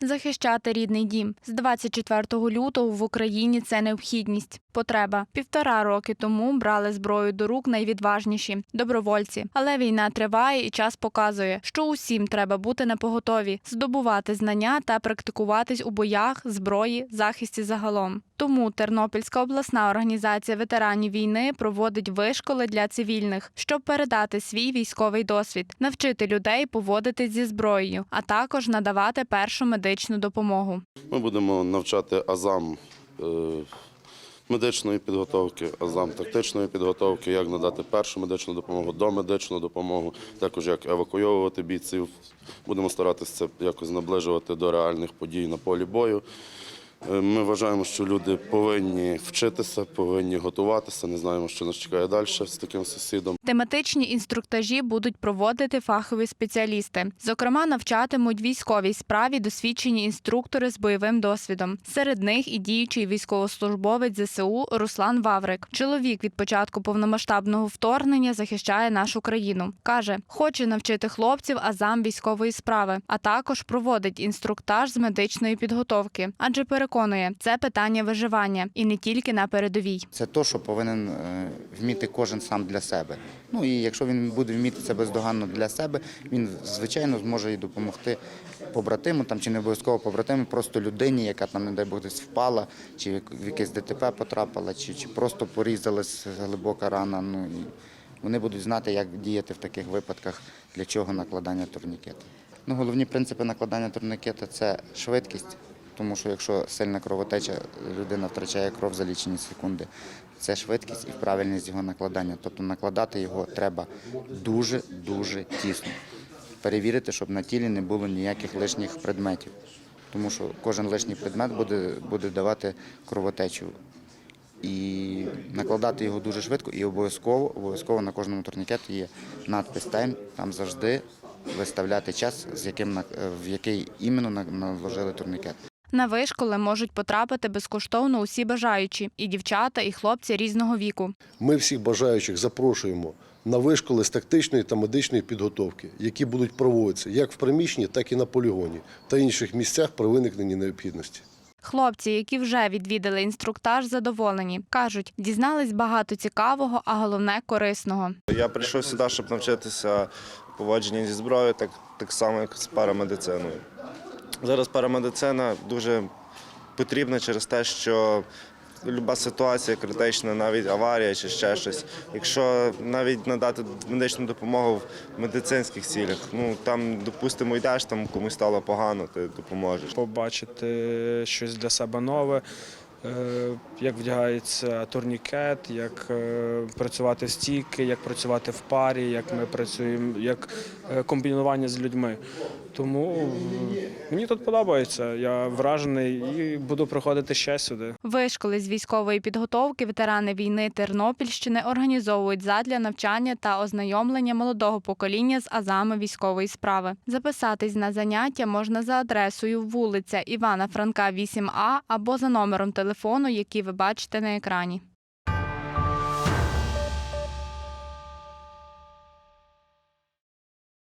Захищати рідний дім з 24 лютого в Україні це необхідність. Потреба півтора роки тому брали зброю до рук найвідважніші добровольці. Але війна триває і час показує, що усім треба бути напоготові, здобувати знання та практикуватись у боях, зброї, захисті загалом. Тому Тернопільська обласна організація ветеранів війни проводить вишколи для цивільних, щоб передати свій військовий досвід, навчити людей поводитись зі зброєю, а також надавати першу медичну допомогу. Ми будемо навчати азам е, медичної підготовки, азам тактичної підготовки, як надати першу медичну допомогу, домедичну допомогу, також як евакуйовувати бійців. Будемо старатися це якось наближувати до реальних подій на полі бою. Е, Ми вважаємо, що люди повинні вчитися, повинні готуватися. Не знаємо, що нас чекає далі з таким сусідом. Тематичні інструктажі будуть проводити фахові спеціалісти. Зокрема, навчатимуть військовій справі досвідчені інструктори з бойовим досвідом. Серед них і діючий військовослужбовець ЗСУ Руслан Ваврик. Чоловік від початку повномасштабного вторгнення захищає нашу країну. каже, хоче навчити хлопців азам військової справи, а також проводить інструктаж з медичної підготовки, адже переконує, це питання виживання і не тільки на передовій. Це то, що повинен е, вміти кожен сам для себе. Ну і якщо він буде вміти це бездоганно для себе, він звичайно зможе і допомогти побратиму, там чи не обов'язково побратиму, просто людині, яка там, не дай Бог, десь впала, чи в якесь ДТП потрапила, чи, чи просто порізалась глибока рана. Ну і вони будуть знати, як діяти в таких випадках, для чого накладання турнікета. Ну, головні принципи накладання турнікета це швидкість. Тому що якщо сильна кровотеча, людина втрачає кров за лічені секунди. Це швидкість і правильність його накладання. Тобто накладати його треба дуже-дуже тісно. Перевірити, щоб на тілі не було ніяких лишніх предметів. Тому що кожен лишній предмет буде, буде давати кровотечу. І накладати його дуже швидко і обов'язково, обов'язково на кожному турнікеті є надпис тайм, там завжди виставляти час, з яким в який іменно наложили турнікет. На вишколи можуть потрапити безкоштовно усі бажаючі і дівчата, і хлопці різного віку. Ми всіх бажаючих запрошуємо на вишколи з тактичної та медичної підготовки, які будуть проводитися як в приміщенні, так і на полігоні та інших місцях при виникненні необхідності. Хлопці, які вже відвідали інструктаж, задоволені. кажуть, дізнались багато цікавого, а головне корисного. Я прийшов сюди, щоб навчитися поводженню зі зброєю, так, так само, як з парамедициною. Зараз парамедицина дуже потрібна через те, що люба ситуація критична, навіть аварія чи ще щось. Якщо навіть надати медичну допомогу в медицинських цілях, ну там, допустимо, йдеш, там комусь стало погано, ти допоможеш. побачити щось для себе нове, е, як вдягається турнікет, як е, працювати стійки, як працювати в парі, як ми працюємо, як е, комбінування з людьми. Тому мені тут подобається. Я вражений і буду приходити ще сюди. Вишколи з військової підготовки ветерани війни Тернопільщини організовують задля навчання та ознайомлення молодого покоління з азами військової справи. Записатись на заняття можна за адресою вулиця Івана Франка, 8А або за номером телефону, який ви бачите на екрані.